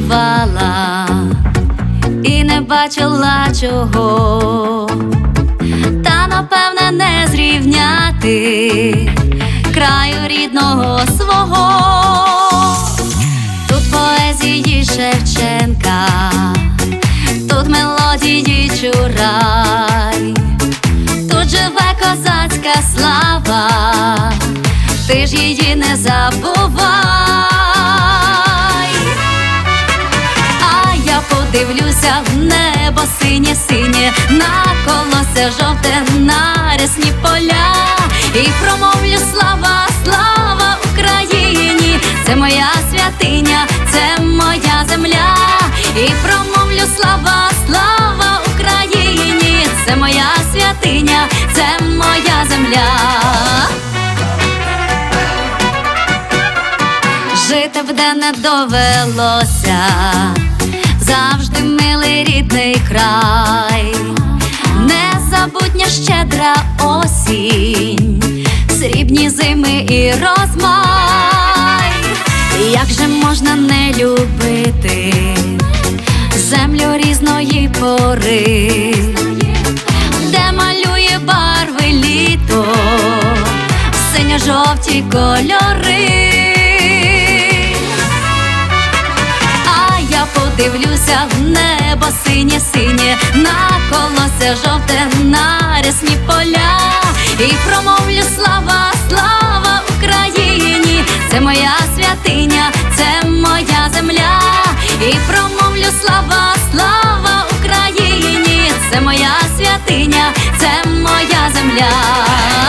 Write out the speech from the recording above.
світі бувала і не бачила чого, та напевне не зрівняти краю рідного свого. Тут поезії Шевченка, тут мелодії чурай, тут живе козацька слава, А я подивлюся в небо синє синє, на колосе жовте, на рясні поля, і промовлю слава, слава Україні, це моя святиня, це моя земля, і промовлю слава, слава Україні, це моя святиня, це моя земля. Жити б де не довелося, рідний край, незабутня щедра осінь, срібні зими і розмай. Як же можна не любити землю різної пори, де малює барви літо, синьо-жовті кольори. А я подивлюся в небо синє, синє, на колося жовте, на рясні поля, і промовлю слава, слава Україні, це моя святиня, це моя земля, і промовлю слава, слава Україні, це моя святиня, це моя земля.